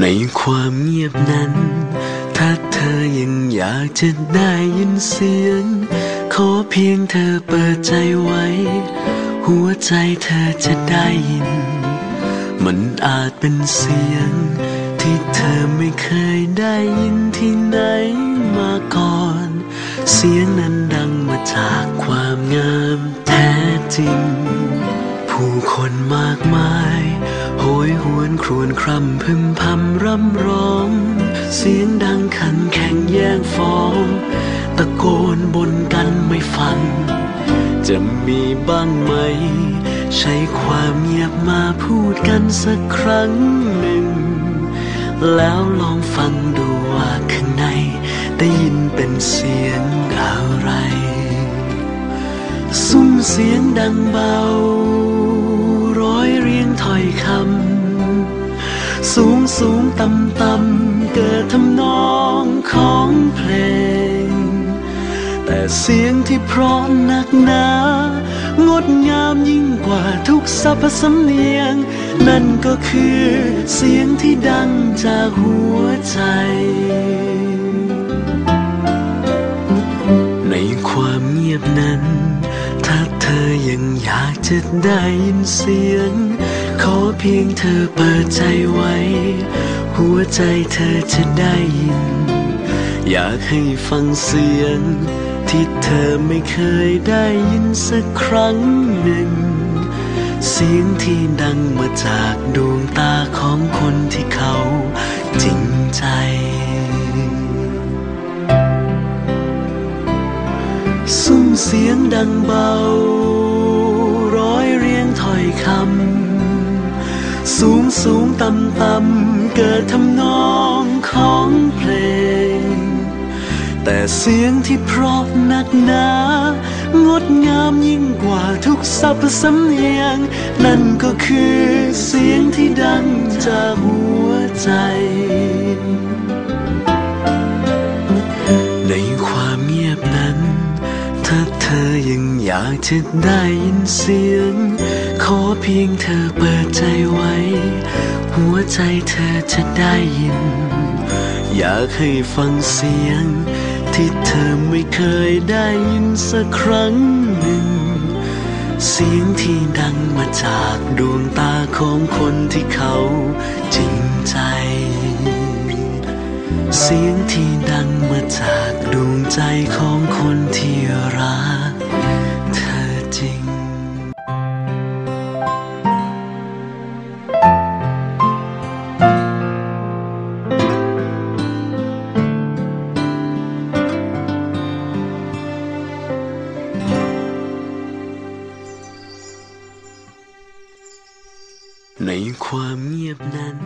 ในความเงียบนั้น ถ้าเธอยังอยากจะได้ยินเสียง ขอเพียงเธอเปิดใจไว้ หัวใจเธอจะได้ยิน มันอาจเป็นเสียง ที่เธอไม่เคยได้ยินที่ไหนมาก่อน เสียงนั้นดังมาจากความงามแท้จริง ผู้คนมากมาย ครวญคร่ำพึมพำร่ำร้อง เสียงดังขันแข่งแย่งฟ้อง ตะโกนบนกันไม่ฟัง จะมีบ้างไหม ใช้ความเงียบมาพูดกันสักครั้งหนึ่ง แล้วลองฟังดูว่าข้างใน ได้ยินเป็นเสียงอะไร ซุ้มเสียงดังเบา สูงสูงต่ำต่ำเกิดทำนองของเพลง แต่เสียงที่เพร้อมนักหนางดงามยิ่งกว่าทุกสรรพสำเนียง นั่นก็คือเสียงที่ดังจากหัวใจ ในความเงียบนั้น ถ้าเธอยังอยากจะได้ยินเสียง ขอเพียงเธอเปิดใจไว้ หัวใจเธอจะได้ยิน อยากให้ฟังเสียง ที่เธอไม่เคยได้ยินสักครั้งหนึ่ง เสียงที่ดังมาจากดวงตาของคนที่เขาจริงใจ เสียงดังเบา ร้อยเรียงถ้อยคำ สูงสูงต่ำต่ำเกิดทำนองของเพลง แต่เสียงที่เพราะนักหนางดงามยิ่งกว่าทุกสรรพสำเนียง นั่นก็คือเสียงที่ดังจากหัวใจ ถ้าเธอยังอยากจะได้ยินเสียง ขอเพียงเธอเปิดใจไว้ หัวใจเธอจะได้ยิน อยากให้ฟังเสียง ที่เธอไม่เคยได้ยินสักครั้งหนึ่ง เสียงที่ดังมาจากดวงตาของคนที่เขาจริงใจ เสียงที่ดัง ในความเงียบนั้น